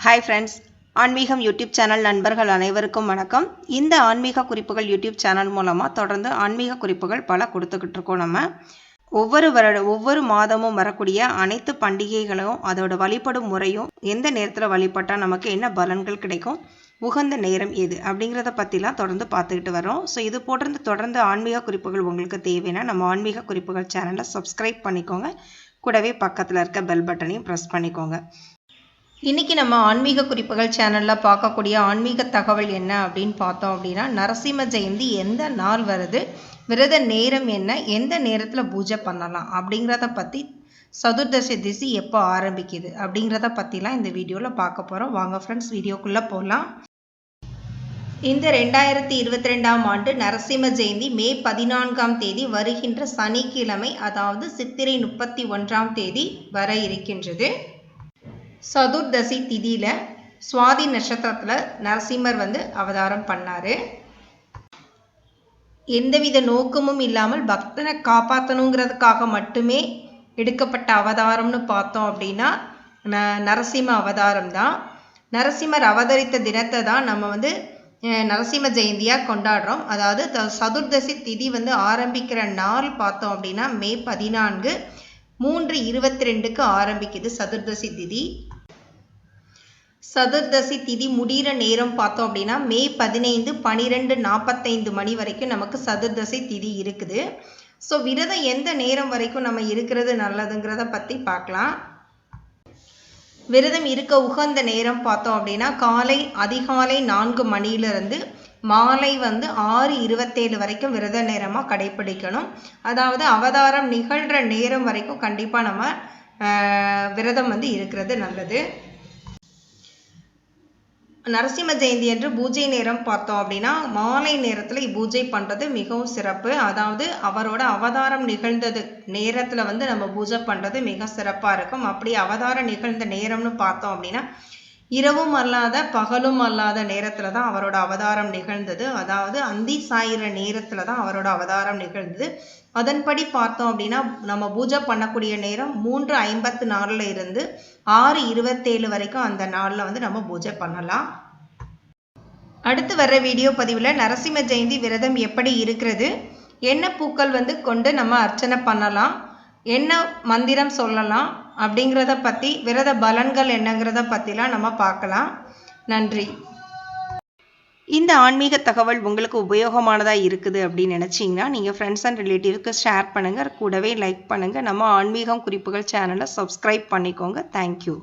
Hi friends Aanmeegam YouTube channel நண்பர்கள் அனைவருக்கும் வணக்கம். இந்த ஆன்மீக குறிப்புகள் யூடியூப் சேனல் மூலமாக தொடர்ந்து ஆன்மீக குறிப்புகள் பல கொடுத்துக்கிட்டு இருக்கோம் நம்ம. ஒவ்வொரு வருட ஒவ்வொரு மாதமும் வரக்கூடிய அனைத்து பண்டிகைகளும் அதோட வழிபடும் முறையும் எந்த நேரத்தில் வழிபட்டால் நமக்கு என்ன பலன்கள் கிடைக்கும் உகந்த நேரம் எது அப்படிங்கிறத பற்றிலாம் தொடர்ந்து பார்த்துக்கிட்டு வரோம் ஸோ இது போட்டிருந்து தொடர்ந்து ஆன்மீக குறிப்புகள் உங்களுக்கு தேவைன்னா நம்ம ஆன்மீக குறிப்புகள் சேனலை சப்ஸ்கிரைப் பண்ணிக்கோங்க. கூடவே பக்கத்தில் இருக்க பெல் பட்டனையும் ப்ரெஸ் பண்ணிக்கோங்க. இன்றைக்கி நம்ம ஆன்மீக குறிப்புகள் சேனலில் பார்க்கக்கூடிய ஆன்மீக தகவல் என்ன அப்படின்னு பார்த்தோம் அப்படின்னா நரசிம்ம ஜெயந்தி எந்த நாள் வருது விரத நேரம் என்ன எந்த நேரத்தில் பூஜை பண்ணலாம் அப்படிங்கிறத பற்றி சதுர்தசி திசி எப்போ ஆரம்பிக்குது அப்படிங்கிறத பற்றிலாம் இந்த வீடியோவில் பார்க்க போகிறோம் வாங்க ஃப்ரெண்ட்ஸ் வீடியோக்குள்ளே போகலாம் இந்த ரெண்டாயிரத்தி இருபத்தி ரெண்டாம் ஆண்டு நரசிம்ம ஜெயந்தி மே பதினான்காம் தேதி வருகின்ற சனிக்கிழமை அதாவது சித்திரை முப்பத்தி ஒன்றாம் தேதி வர இருக்கின்றது. சதுர்தசி திதியில் சுவாதி நட்சத்திரத்தில் நரசிம்மர் வந்து அவதாரம் பண்ணார். எந்தவித நோக்கமும் இல்லாமல் பக்தனை காப்பாற்றணுங்கிறதுக்காக மட்டுமே எடுக்கப்பட்ட அவதாரம்னு பார்த்தோம் அப்படின்னா ந நரசிம்ம அவதாரம் தான் நரசிம்மர் அவதரித்த தினத்தை தான் நம்ம வந்து நரசிம்ம ஜெயந்தியாக கொண்டாடுறோம். அதாவது த சதுர்தசி திதி வந்து ஆரம்பிக்கிற நாள் பார்த்தோம் அப்படின்னா மே பதினான்கு. மூன்று இருபத்தி ரெண்டுக்கு ஆரம்பிக்குது சதுர்தசி திதி. சதுர்தசி திதி முடிகிற நேரம் பார்த்தோம் அப்படின்னா மே பதினைந்து பனிரெண்டு நாற்பத்தைந்து மணி வரைக்கும் நமக்கு சதுர்தசி திதி இருக்குது. ஸோ விரதம் எந்த நேரம் வரைக்கும் நம்ம இருக்கிறது நல்லதுங்கிறத பற்றி பார்க்கலாம். விரதம் இருக்க உகந்த நேரம் பார்த்தோம் அப்படின்னா காலை அதிகாலை நான்கு மணியிலிருந்து மாலை வந்து ஆறு இருபத்தேழு வரைக்கும் விரத நேரமாக கடைப்பிடிக்கணும் அதாவது அவதாரம் நிகழ்கிற நேரம் வரைக்கும் கண்டிப்பாக நம்ம விரதம் வந்து இருக்கிறது நல்லது. நரசிம்ம ஜெயந்தி என்று பூஜை நேரம் பார்த்தோம் அப்படின்னா மாலை நேரத்தில் பூஜை பண்ணுறது மிகவும் சிறப்பு. அதாவது அவரோட அவதாரம் நிகழ்ந்தது. நேரத்தில் வந்து நம்ம பூஜை பண்ணுறது மிக சிறப்பாக இருக்கும். அப்படி அவதாரம் நிகழ்ந்த நேரம்னு பார்த்தோம் அப்படின்னா இரவும் அல்லாத பகலும் அல்லாத நேரத்தில் தான் அவரோட அவதாரம் நிகழ்ந்தது. அதாவது அந்தி சாயிற நேரத்தில் தான் அவரோட அவதாரம் நிகழ்ந்தது. அதன்படி பார்த்தோம் அப்படின்னா நம்ம பூஜை பண்ணக்கூடிய நேரம் மூன்று ஐம்பத்து நாலில் இருந்து ஆறு இருபத்தேழு வரைக்கும் அந்த நாளில் வந்து நம்ம பூஜை பண்ணலாம். அடுத்து வர்ற வீடியோ பதிவில் நரசிம்ம ஜெயந்தி விரதம் எப்படி இருக்கிறது? என்ன பூக்கள் வந்து கொண்டு நம்ம அர்ச்சனை பண்ணலாம்? என்ன மந்திரம் சொல்லலாம்? அப்படிங்கிறத பற்றி விரத பலன்கள் என்னங்கிறத பற்றிலாம் நம்ம பார்க்கலாம். நன்றி. இந்த ஆன்மீக தகவல் உங்களுக்கு உபயோகமானதாக இருக்குது அப்படின்னு நினச்சிங்கன்னா நீங்கள் ஃப்ரெண்ட்ஸ் அண்ட் ரிலேட்டிவ்க்கு ஷேர் பண்ணுங்கள் கூடவே லைக் பண்ணுங்கள் நம்ம ஆன்மீகம் குறிப்புகள் சேனலை சப்ஸ்கிரைப் பண்ணிக்கோங்க. தேங்க்யூ